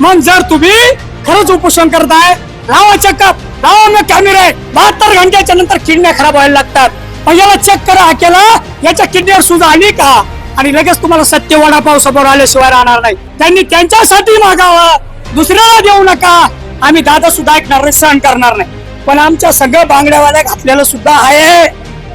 मग जर तुम्ही खरंच उपोषण करताय लावा चेकअप लावा ना कॅमेरे बहात्तर घंट्याच्या नंतर किडण्या खराब व्हायला लागतात. पहिल्याला याला चेक करा हा केला याच्या किडनीवर सुद्धा आली का? आणि लगेच तुम्हाला सत्य वडापाव समोर आल्याशिवाय राहणार नाही. त्यांनी त्यांच्यासाठी मागावं. दुसऱ्याला देऊ नका. आम्ही दादा सुद्धा ऐकणार नाही सहन करणार नाही. पण आमच्या सगळं बांगड्यावाल्या घातलेलं सुद्धा आहे.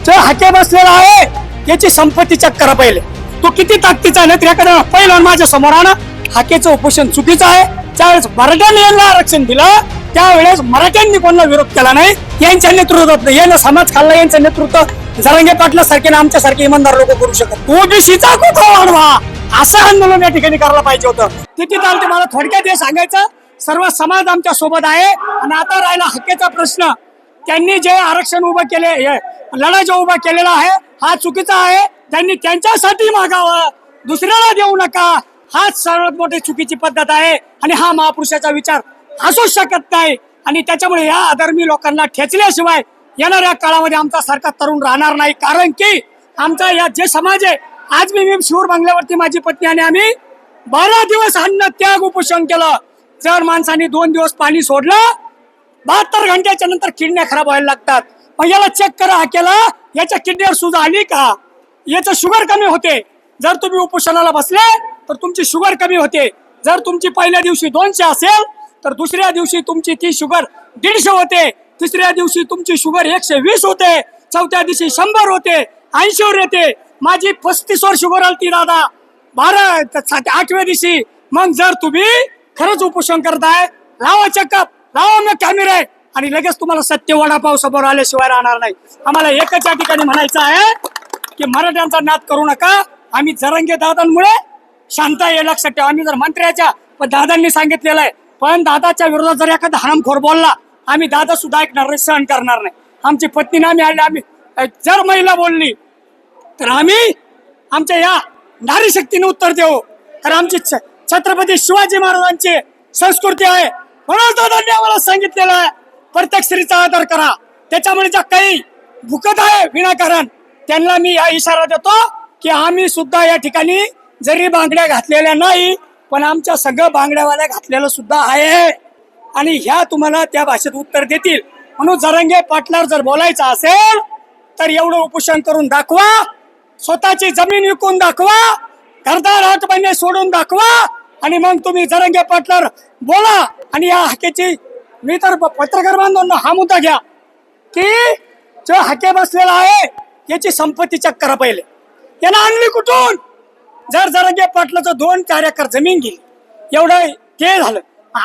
जो हाके बसलेला आहे. याची संपत्ती चेक करा पहिले. तो किती ताकदीचा आहे ना तर पहिला माझ्यासमोर आणा. हाकेचं उपोषण चुकीचं आहे. त्यावेळेस मराठ्यांनी यांना आरक्षण दिलं त्यावेळेस मराठ्यांनी कोणाला विरोध केला नाही? यांच्या नेतृत्वात यानं समाज खाल्ला यांचं नेतृत्व जरांगे पाटला सारखे ना आमच्या सारखे इमानदार लोक करू शकत ओबीसीचा कुठं वाढवा? असं आंदोलन या ठिकाणी करायला पाहिजे होतं. किती चालते मला थोडक्यात हे सांगायचं सर्व समाज आमच्यासोबत आहे. आणि आता राहिला हक्केचा प्रश्न. त्यांनी जे आरक्षण उभं केले हे लढा जो उभा केलेला आहे हा चुकीचा आहे. त्यांनी त्यांच्यासाठी मागावं. दुसऱ्याला देऊ नका. हाच सर्वात मोठी चुकीची पद्धत आहे आणि हा महापुरुषाचा विचार असूच शकत नाही. आणि त्याच्यामुळे या अधर्मी लोकांना ठेचल्याशिवाय येणाऱ्या काळामध्ये आमचा सारखा तरुण राहणार नाही. कारण की आमचा या जे समाज आहे आज मी मी शिवर बांगल्यावरती माझी पत्नी आणि आम्ही बारा दिवस अन्न त्याग उपोषण केलं. जर माणसाने दोन दिवस पाणी सोडलं बहात्तर घंट्याच्या नंतर किडण्या खराब व्हायला लागतात. मग याला चेक करा हा केला याच्या किडनीवर सुद्धा आली का याचं शुगर कमी होते. जर तुम्ही उपोषणाला बसले तर तुमची शुगर कमी होते. जर तुमची पहिल्या दिवशी दोनशे असेल तर दुसऱ्या दिवशी तुमची ती शुगर दीडशे होते. तिसऱ्या दिवशी तुमची शुगर एकशे वीस होते. चौथ्या दिवशी शंभर होते. ऐंशीवर येते. माझी पस्तीसवर शुगर आलती दादा. बारा सात आठव्या दिवशी. मग जर तुम्ही खरंच उपोषण करताय लावा चेकअप लावा मग कॅमेरे. आणि लगेच तुम्हाला सत्य वडापाव समोर आल्याशिवाय राहणार नाही. आम्हाला एकच या ठिकाणी म्हणायचं आहे की मराठ्यांचा नाद करू नका. आम्ही जरंगे दादांमुळे शांता आहे लक्षात ठेवा. आम्ही जर मंत्र्याच्या पण दादांनी सांगितलेलं आहे पण दादाच्या विरोधात जर एखादा हरामखोर बोलला आम्ही दादा सुद्धा ऐकणार नाही सहन करणार नाही. आमची पत्नीने आम्ही आले आम्ही जर महिला बोलली तर आम्ही आमच्या या नारी शक्तीने उत्तर देऊ. तर आमची छ- छत्रपती शिवाजी महाराजांची संस्कृती आहे. म्हणून दादांनी आम्हाला सांगितलेलं आहे प्रत्येक स्त्रीचा आदर करा. त्याच्यामुळे ज्या काही भुकत आहे विनाकारण त्यांना मी हा इशारा देतो की आम्ही सुद्धा या ठिकाणी जरी बांगड्या घातलेल्या नाही पण आमच्या सगळं बांगड्यावाल्या घातलेलं सुद्धा आहे. आणि ह्या तुम्हाला त्या भाषेत उत्तर देतील. म्हणून जरंगे पाटलावर जर बोलायचं असेल तर एवढं उपोषण करून दाखवा. स्वतःची जमीन विकून दाखवा. घरदार आठ महिने सोडून दाखवा. आणि मग तुम्ही जरंगे पाटलावर बोला. आणि या हाकेची मी तर पत्रकार बांधवांना हा मुद्दा घ्या. की जो हाके बसलेला आहे याची संपत्ती चेक करा पहिले. याला आणली कुठून? जर जरंगे पाटलाचं दोन चार एकर जमीन गेली एवढं ते झालं.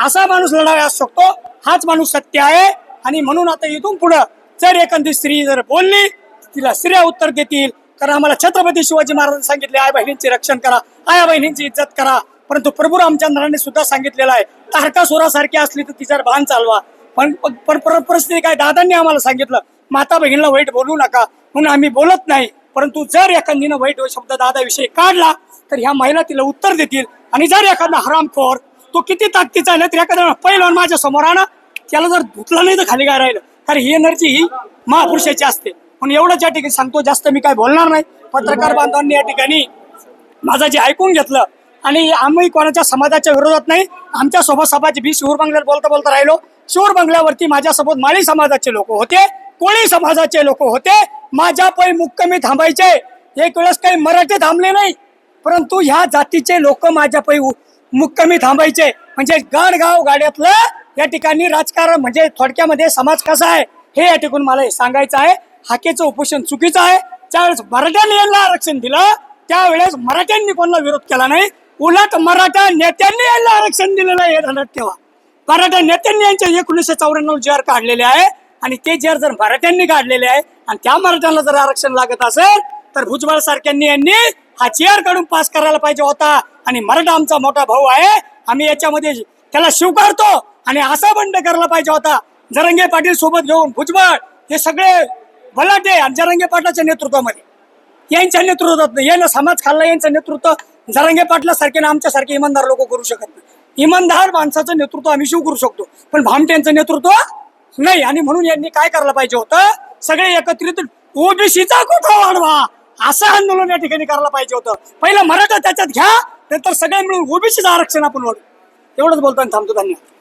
असा माणूस लढावा असू शकतो हाच माणूस सत्य आहे. आणि म्हणून आता इथून पुढं जर एखादी स्त्री जर बोलली तिला स्त्रिया उत्तर देतील. कारण आम्हाला छत्रपती शिवाजी महाराजांनी सांगितले आई बहिणींचे रक्षण करा आया बहिणींची इज्जत करा. परंतु प्रभू रामचंद्रांनी सुद्धा सांगितलेलं आहे तारकासुरासारखी असली तर तिच्यावर भान चालवा. पण पण- परिस्थिती काय? दादांनी आम्हाला सांगितलं माता बहिणीला वाईट बोलू नका. म्हणून आम्ही बोलत नाही. परंतु जर एखादीनं वाईट शब्द दादाविषयी काढला तर ह्या महिला तिला उत्तर देतील. आणि जर एखादा हरामखोर तो किती ताकदीचा आहे ना तर एखादा पहिला माझ्यासमोर आणा. त्याला जर धुतलं नाही तर खाली काय राहिलं. कारण ही एनर्जी ही महापुरुषाची असते. पण एवढंच या ठिकाणी सांगतो जास्त मी काय बोलणार नाही. पत्रकार बांधवांनी या ठिकाणी माझं जे ऐकून घेतलं आणि आम्ही कोणाच्या समाजाच्या विरोधात नाही आमच्यासोबत समाज मी शिवर बंगल्यात बोलता बोलता राहिलो. शिवर बंगल्यावरती माझ्यासोबत माळी समाजाचे लोक होते. कोळी समाजाचे लोक होते? माझ्या पै मुक्कमी थांबायचे. एक वेळेस काही मराठी थांबले नाही. परंतु ह्या जातीचे लोक माझ्या पै मुक्कमी थांबायचे. म्हणजे गाडगाव गाड्यातलं या ठिकाणी राजकारण म्हणजे थोडक्यामध्ये समाज कसा आहे हे या ठिकाणी मला हे सांगायचं आहे. हाकेचं उपोषण चुकीचं आहे. त्यावेळेस मराठ्यांनी यांना आरक्षण दिलं त्यावेळेस मराठ्यांनी कोणाला विरोध केला नाही. उलट मराठा नेत्यांनी यांना आरक्षण दिलेलं आहे हे ठेवा. मराठा नेत्यांनी यांचे एकोणीसशे चौऱ्याण्णव जी आर काढलेले आहे. आणि ते जर जर मराठ्यांनी काढलेले आहे आणि त्या मराठ्यांना जर आरक्षण लागत असेल तर भुजबळ सारख्यांनी यांनी हा चेअर काढून पास करायला पाहिजे होता. आणि मराठा आमचा मोठा भाऊ आहे आम्ही याच्यामध्ये त्याला स्वीकारतो आणि असा बंड करायला पाहिजे होता. जरंगे पाटील सोबत घेऊन भुजबळ हे सगळे बलाटे आणि जरंगे पाटलाच्या नेतृत्वामध्ये. यांच्या नेतृत्वात यानं समाज खाल्ला यांचं नेतृत्व जरंगे पाटला आमच्यासारखे इमानदार लोक करू शकत नाही. इमानदार माणसाचं नेतृत्व आम्ही शिव करू शकतो पण भामट्यांचं नेतृत्व नाही आणि म्हणून यांनी काय करायला पाहिजे होतं? सगळे एकत्रित ओबीसीचा कुठं वाढवा? असं आंदोलन या ठिकाणी करायला पाहिजे होतं. पहिलं मराठा त्याच्यात घ्या नंतर सगळे मिळून ओबीसीचं आरक्षण आपण वाढू एवढंच बोलतो आणि थांबतो धन्यवाद.